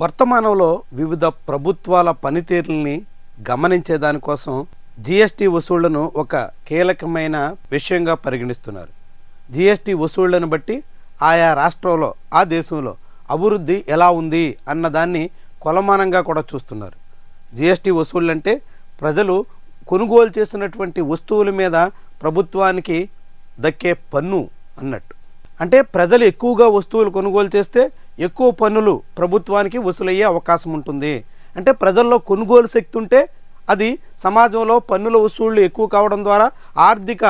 వర్తమానంలో వివిధ ప్రభుత్వాల పనితీరుల్ని గమనించే దానికోసం జిఎస్టి వసూళ్ళను ఒక కీలకమైన విషయంగా పరిగణిస్తున్నారు. జిఎస్టి వసూళ్ళను బట్టి ఆయా రాష్ట్రంలో ఆ దేశంలో అభివృద్ధి ఎలా ఉంది అన్నదాన్ని కొలమానంగా కూడా చూస్తున్నారు. జిఎస్టి వసూళ్ళు అంటే ప్రజలు కొనుగోలు చేసినటువంటి వస్తువుల మీద ప్రభుత్వానికి దక్కే పన్ను అన్నట్టు. అంటే ప్రజలు ఎక్కువగా వస్తువులు కొనుగోలు చేస్తే ఎక్కువ పన్నులు ప్రభుత్వానికి వసూలయ్యే అవకాశం ఉంటుంది. అంటే ప్రజల్లో కొనుగోలు శక్తి ఉంటే అది సమాజంలో పన్నుల వసూళ్ళు ఎక్కువ కావడం ద్వారా ఆర్థిక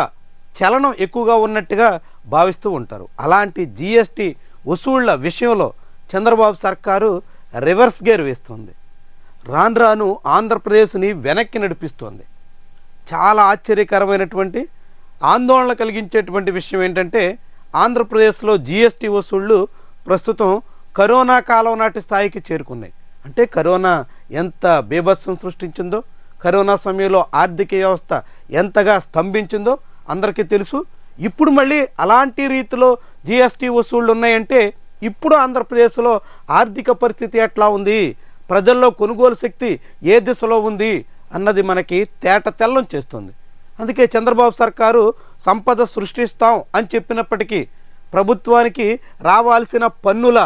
చలనం ఎక్కువగా ఉన్నట్టుగా భావిస్తూ ఉంటారు. అలాంటి జిఎస్టి వసూళ్ళ విషయంలో చంద్రబాబు సర్కారు రివర్స్ గేర్ వేస్తుంది. రాను రాను ఆంధ్రప్రదేశ్ని వెనక్కి నడిపిస్తోంది. చాలా ఆశ్చర్యకరమైనటువంటి ఆందోళన కలిగించేటువంటి విషయం ఏంటంటే ఆంధ్రప్రదేశ్లో జిఎస్టి వసూళ్ళు ప్రస్తుతం కరోనా కాలం నాటి స్థాయికి చేరుకున్నాయి. అంటే కరోనా ఎంత బీభత్సం సృష్టించిందో కరోనా సమయంలో ఆర్థిక వ్యవస్థ ఎంతగా స్తంభించిందో అందరికీ తెలుసు. ఇప్పుడు మళ్ళీ అలాంటి రీతిలో జిఎస్టి వసూళ్ళు ఉన్నాయంటే ఇప్పుడు ఆంధ్రప్రదేశ్లో ఆర్థిక పరిస్థితి ఎట్లా ఉంది? ప్రజల్లో కొనుగోలు శక్తి ఏ దిశలో ఉంది? అన్నది మనకి తేట తెల్లం చేస్తుంది. అందుకే చంద్రబాబు సర్కారు సంపద సృష్టిస్తాం అని చెప్పినప్పటికీ ప్రభుత్వానికి రావాల్సిన పన్నుల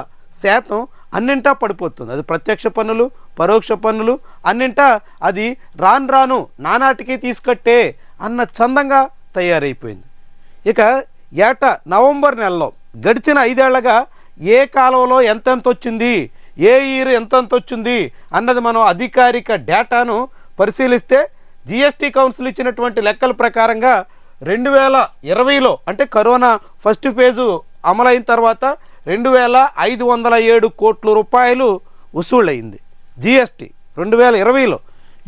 శాతం అన్నింటా పడిపోతుంది. అది ప్రత్యక్ష పన్నులు పరోక్ష పన్నులు అన్నింటా అది రాను రాను నానాటికి తీసుకట్టే అన్న చందంగా తయారైపోయింది. ఇక ఏట నవంబర్ నెలలో గడిచిన ఐదేళ్ళగా ఏ కాలంలో ఎంతెంత వచ్చింది ఏ ఇయర్ ఎంతెంత వచ్చింది అన్నది మనం అధికారిక డేటాను పరిశీలిస్తే జిఎస్టీ కౌన్సిల్ ఇచ్చినటువంటి లెక్కల ప్రకారంగా రెండు వేల ఇరవైలో అంటే కరోనా ఫస్ట్ ఫేజు అమలైన తర్వాత రెండు వేల ఐదు వందల ఏడు కోట్ల రూపాయలు వసూళ్ళయింది. జిఎస్టీ రెండు వేల ఇరవైలో.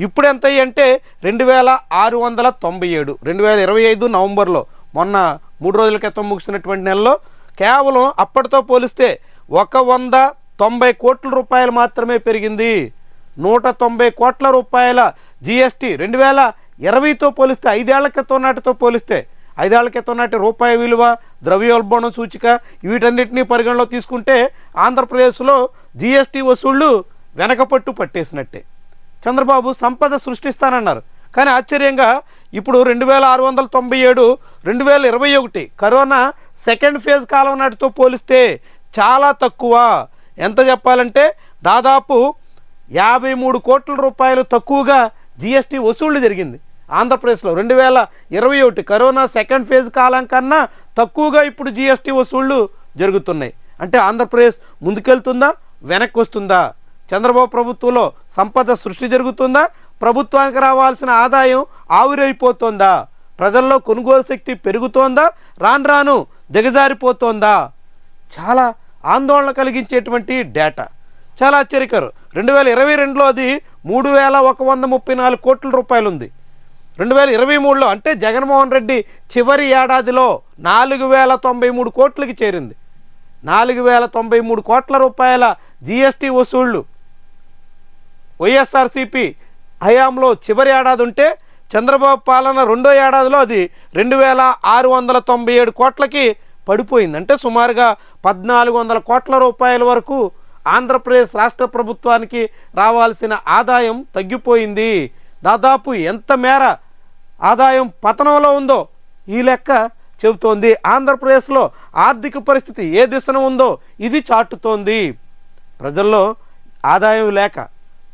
ఇప్పుడు ఎంత అంటే రెండు వేల ఆరు వందల తొంభై ఏడు. రెండు వేల ఇరవై ఐదు నవంబర్లో. మొన్న మూడు రోజుల క్రితం ముగిసినటువంటి నెలలో కేవలం అప్పటితో పోలిస్తే ఒక వంద తొంభై కోట్ల రూపాయలు మాత్రమే పెరిగింది. నూట తొంభై కోట్ల రూపాయల జిఎస్టీ రెండు వేల ఇరవైతో పోలిస్తే ఐదేళ్ళ క్రితం నాటితో పోలిస్తే ఐదేళ్ళ క్రితం నాటి రూపాయి విలువ ద్రవ్యోల్బణం సూచిక వీటన్నిటినీ పరిగణలో తీసుకుంటే ఆంధ్రప్రదేశ్లో జిఎస్టీ వసూళ్ళు వెనకపట్టు పట్టేసినట్టే. చంద్రబాబు సంపద సృష్టిస్తానన్నారు. కానీ ఆశ్చర్యంగా ఇప్పుడు రెండు వేల ఆరు వందల తొంభై ఏడు రెండు వేల ఇరవై ఒకటి కరోనా సెకండ్ ఫేజ్ కాలం నాటితో పోలిస్తే చాలా తక్కువ. ఎంత చెప్పాలంటే దాదాపు యాభై మూడు కోట్ల రూపాయలు తక్కువగా జిఎస్టీ వసూళ్ళు జరిగింది. ఆంధ్రప్రదేశ్లో రెండు వేల ఇరవై ఒకటి కరోనా సెకండ్ ఫేజ్ కాలం కన్నా తక్కువగా ఇప్పుడు జిఎస్టీ వసూళ్ళు జరుగుతున్నాయి. అంటే ఆంధ్రప్రదేశ్ ముందుకెళ్తుందా? వెనక్కి వస్తుందా చంద్రబాబు ప్రభుత్వంలో సంపద సృష్టి జరుగుతుందా? ప్రభుత్వానికి రావాల్సిన ఆదాయం ఆవిరైపోతుందా? ప్రజల్లో కొనుగోలు శక్తి పెరుగుతోందా? రాను రాను దిగజారిపోతోందా? చాలా ఆందోళన కలిగించేటువంటి డేటా. చాలా ఆశ్చర్యకరం రెండు వేల ఇరవై రెండులో అది మూడు వేల ఒక వంద ముప్పై నాలుగు కోట్ల రూపాయలు ఉంది రెండు వేల ఇరవై మూడులో అంటే జగన్మోహన్ రెడ్డి చివరి ఏడాదిలో నాలుగు వేల తొంభై మూడు కోట్లకి చేరింది. నాలుగు వేల తొంభై మూడు కోట్ల రూపాయల జిఎస్టీ వసూళ్ళు. వైఎస్ఆర్సిపి హయాంలో చివరి ఏడాది ఉంటే చంద్రబాబు పాలన రెండో ఏడాదిలో అది రెండు వేల ఆరు వందల తొంభై ఏడు కోట్లకి పడిపోయింది. అంటే సుమారుగా పద్నాలుగు వందల కోట్ల రూపాయల వరకు ఆంధ్రప్రదేశ్ రాష్ట్ర ప్రభుత్వానికి రావాల్సిన ఆదాయం తగ్గిపోయింది. దాదాపు ఎంత మేర ఆదాయం పతనంలో ఉందో ఈ లెక్క చెబుతోంది. ఆంధ్రప్రదేశ్లో ఆర్థిక పరిస్థితి ఏ దిశన ఉందో ఇది చాటుతోంది. ప్రజల్లో ఆదాయం లేక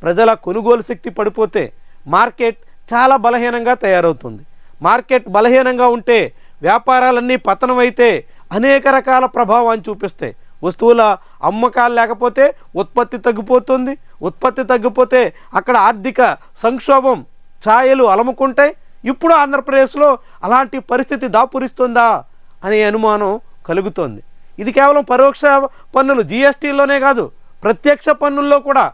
ప్రజల కొనుగోలు శక్తి పడిపోతే మార్కెట్ చాలా బలహీనంగా తయారవుతుంది. మార్కెట్ బలహీనంగా ఉంటే వ్యాపారాలన్నీ పతనం అయితే అనేక రకాల ప్రభావాన్ని చూపిస్తాయి. వస్తువుల అమ్మకాలు లేకపోతే ఉత్పత్తి తగ్గిపోతుంది. ఉత్పత్తి తగ్గిపోతే అక్కడ ఆర్థిక సంక్షోభం ఛాయలు అలముకుంటాయి. ఇప్పుడు ఆంధ్రప్రదేశ్లో అలాంటి పరిస్థితి దాపురిస్తుందా అనే అనుమానం కలుగుతోంది. ఇది కేవలం పరోక్ష పన్నులు జిఎస్టీలోనే కాదు ప్రత్యక్ష పన్నుల్లో కూడా.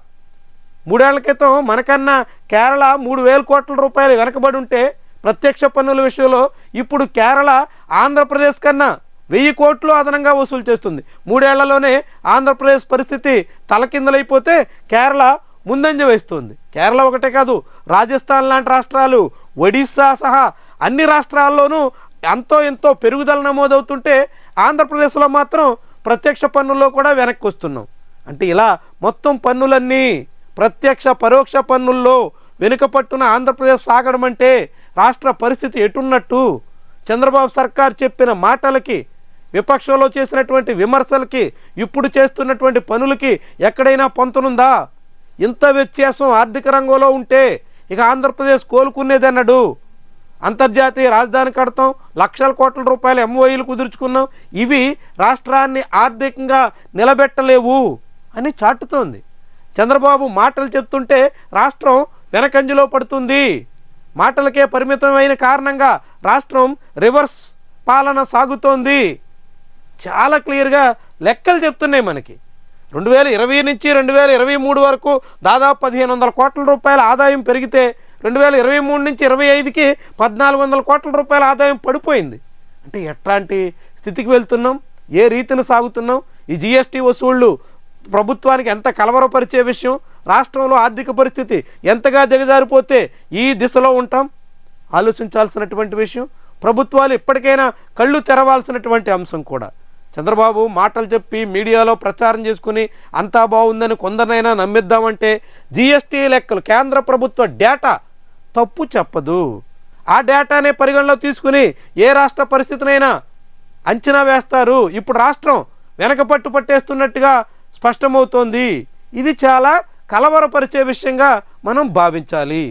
మూడేళ్ళ క్రితం మనకన్నా కేరళ మూడు వేల కోట్ల రూపాయలు వెనకబడి ఉంటే ప్రత్యక్ష పన్నుల విషయంలో ఇప్పుడు కేరళ ఆంధ్రప్రదేశ్ కన్నా వెయ్యి కోట్లు అదనంగా వసూలు చేస్తుంది. మూడేళ్ళలోనే ఆంధ్రప్రదేశ్ పరిస్థితి తలకిందలైపోతే కేరళ ముందంజ వేస్తుంది. కేరళ ఒకటే కాదు రాజస్థాన్ లాంటి రాష్ట్రాలు ఒడిస్సా సహా అన్ని రాష్ట్రాల్లోనూ ఎంతో ఎంతో పెరుగుదల నమోదవుతుంటే ఆంధ్రప్రదేశ్లో మాత్రం ప్రత్యక్ష పన్నుల్లో కూడా వెనక్కి వస్తున్నాం. అంటే ఇలా మొత్తం పన్నులన్నీ ప్రత్యక్ష పరోక్ష పన్నుల్లో వెనుకపట్టున ఆంధ్రప్రదేశ్ సాగడం అంటే రాష్ట్ర పరిస్థితి ఎటున్నట్టు? చంద్రబాబు సర్కార్ చెప్పిన మాటలకి విపక్షంలో చేసినటువంటి విమర్శలకి ఇప్పుడు చేస్తున్నటువంటి పనులకి ఎక్కడైనా పొంతనుందా? ఇంత వ్యత్యాసం ఆర్థిక రంగంలో ఉంటే ఇక ఆంధ్రప్రదేశ్ కోలుకునేదన్నాడు అంతర్జాతీయ రాజధాని కడతాం లక్షల కోట్ల రూపాయల ఎంఓఈలు కుదుర్చుకున్నాం ఇవి రాష్ట్రాన్ని ఆర్థికంగా నిలబెట్టలేవు అని చాటుతోంది. చంద్రబాబు మాటలు చెప్తుంటే రాష్ట్రం వెనకంజలో పడుతుంది. మాటలకే పరిమితమైన కారణంగా రాష్ట్రం రివర్స్ పాలన సాగుతోంది. చాలా క్లియర్గా లెక్కలు చెప్తున్నాయి మనకి. రెండు వేల ఇరవై నుంచి రెండు వేల ఇరవై మూడు వరకు దాదాపు పదిహేను వందల కోట్ల రూపాయల ఆదాయం పెరిగితే రెండు వేల ఇరవై మూడు నుంచి ఇరవై ఐదుకి పద్నాలుగు వందల కోట్ల రూపాయల ఆదాయం పడిపోయింది. అంటే ఎట్లాంటి స్థితికి వెళ్తున్నాం? ఏ రీతిని సాగుతున్నాం? ఈ జిఎస్టీ వసూళ్ళు ప్రభుత్వానికి ఎంత కలవరపరిచే విషయం? రాష్ట్రంలో ఆర్థిక పరిస్థితి ఎంతగా దిగజారిపోతే ఈ దిశలో ఉంటాం? ఆలోచించాల్సినటువంటి విషయం ప్రభుత్వాలు ఇప్పటికైనా కళ్ళు తెరవాల్సినటువంటి అంశం కూడా. చంద్రబాబు మాటలు చెప్పి మీడియాలో ప్రచారం చేసుకుని అంతా బాగుందని కొందరినైనా నమ్మిద్దామంటే జిఎస్టీ లెక్కలు కేంద్ర ప్రభుత్వ డేటా తప్పు చెప్పదు. ఆ డేటానే పరిగణలో తీసుకుని ఏ రాష్ట్ర పరిస్థితినైనా అంచనా వేస్తారు. ఇప్పుడు రాష్ట్రం వెనకపట్టు పట్టేస్తున్నట్టుగా స్పష్టమవుతోంది. ఇది చాలా కలవరపరిచే విషయంగా మనం భావించాలి.